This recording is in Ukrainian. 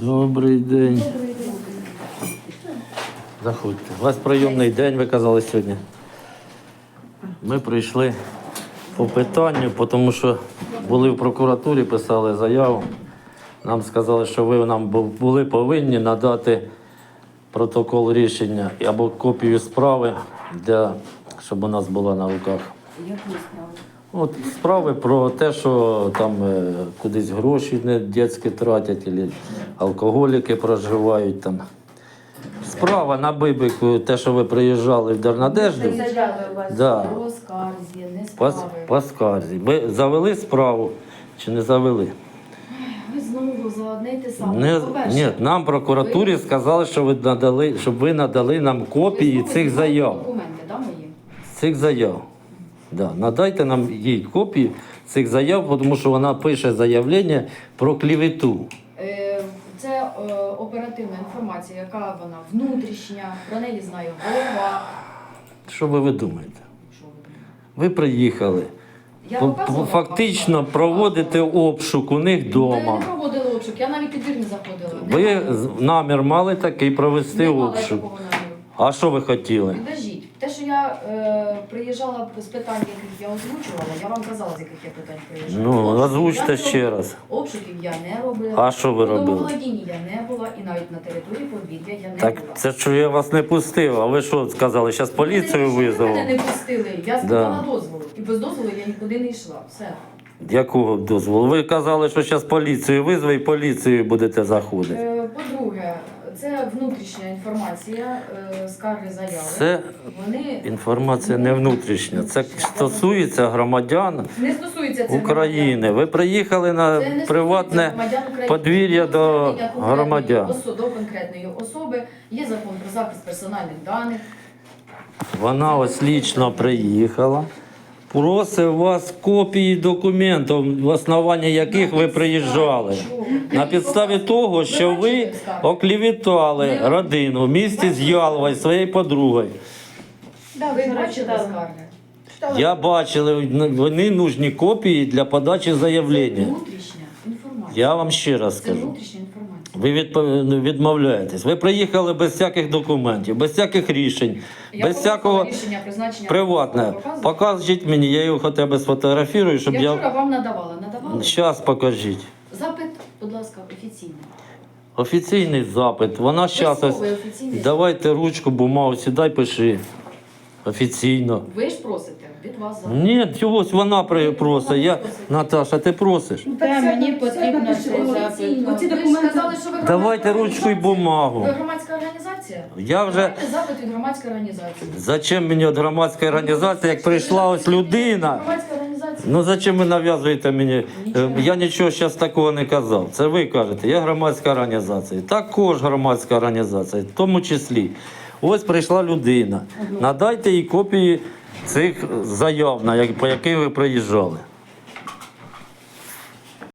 Добрий день. Заходьте. У вас прийомний день, ви казали сьогодні. Ми прийшли по питанню, тому що були в прокуратурі, писали заяву. Нам сказали, що ви нам були повинні надати протокол рішення або копію справи, для, щоб у нас була на руках. Яку справу? От справи про те, що там е, кудись гроші не дітські тратять, або алкоголіки проживають там. Справа на Бибику, те, що ви приїжджали в Дернадежду, вас Да. по скарзі, не справи. по скарзі. Ви завели справу чи не завели? Ви знову за одне й те саме. Не, ні, нам прокуратурі ви- сказали, що ви надали, щоб ви надали нам копії знову цих заяв. Документи, да, мої? Цих заяв. Да. Надайте нам їй копії цих заяв, тому що вона пише заявлення про клівету. Е, Це е, оперативна інформація, яка вона внутрішня, про неї знає голова. Що ви, ви думаєте? Що ви думаєте? Ви приїхали. Я показувала по- Фактично вам? проводите обшук у них Ми вдома. не проводили обшук, я навіть у двір не заходила. Ви з- намір мали такий провести обшук. наміру. А що ви хотіли? Підождіть, я е, приїжджала з питань, яких я озвучувала, я вам казала, з яких я питань приїжджала. Ну, озвучте я ще раз. Обшуків я не робила. А що ви У робили? домоволодінні я не була, і навіть на території подвір'я я не Так була. це що я вас не пустив, а ви що сказали? Зараз поліцію Ви визову? мене не пустили, я Да. спитала дозволу. І без дозволу я нікуди не йшла. Все. Якого дозволу? Ви казали, що зараз поліцію визве і поліцією будете заходити. Е, це внутрішня інформація, е, скарги заяви. Це Вони інформація не внутрішня. Це стосується громадян не стосуються це України. Ви приїхали Це не на стосується приватне громадян України. подвір'я до Звернення конкретної громадян. осо- До конкретної особи є закон про захист персональних даних. Вона ось лічно приїхала. Просить у вас копії документів, в основанні яких ви приїжджали. На підставі того, що ви оклівітали родину в місті з Ялвою, своєю подругою. Да, ви бачили скарги? Я бачив, вони нужні копії для подачі заявлення. Я вам ще раз Це скажу. внутрішня інформація. Ви відпо- ну, відмовляєтесь. Ви приїхали без всяких документів, без всяких рішень, Я без показала всякого рішення призначення. приватне. Покажіть мені, я його хоча б сфотографірую, щоб Я я. вчора вам надавала. Надавала? Зараз покажіть. Запит, будь ласка, офіційний. Офіційний запит. Вона зараз ось. Письмовий офіційний. Давайте ручку, бумагу, сідай, пиши. Офіційно. Ви ж просите вас запит. Ні, чогось вона при- просить. Я... Наташа, ти просиш? Та мені потрібно цей запит. Оці Ви ж документи. сказали, що ви Давайте громадська ручку і організація. бумагу. Ви громадська організація? Я вже. Давайте запит від громадської організації. Зачем мені от громадська організація, як прийшла ось людина? Громадська організація. Ну зачем ви нав'язуєте мені? Е, Я нічого зараз такого не казав. Це ви кажете, я громадська організація. Також громадська організація, в тому числі. Ось прийшла людина. Надайте їй копії цих заяв, на як- по яких ви приїжджали.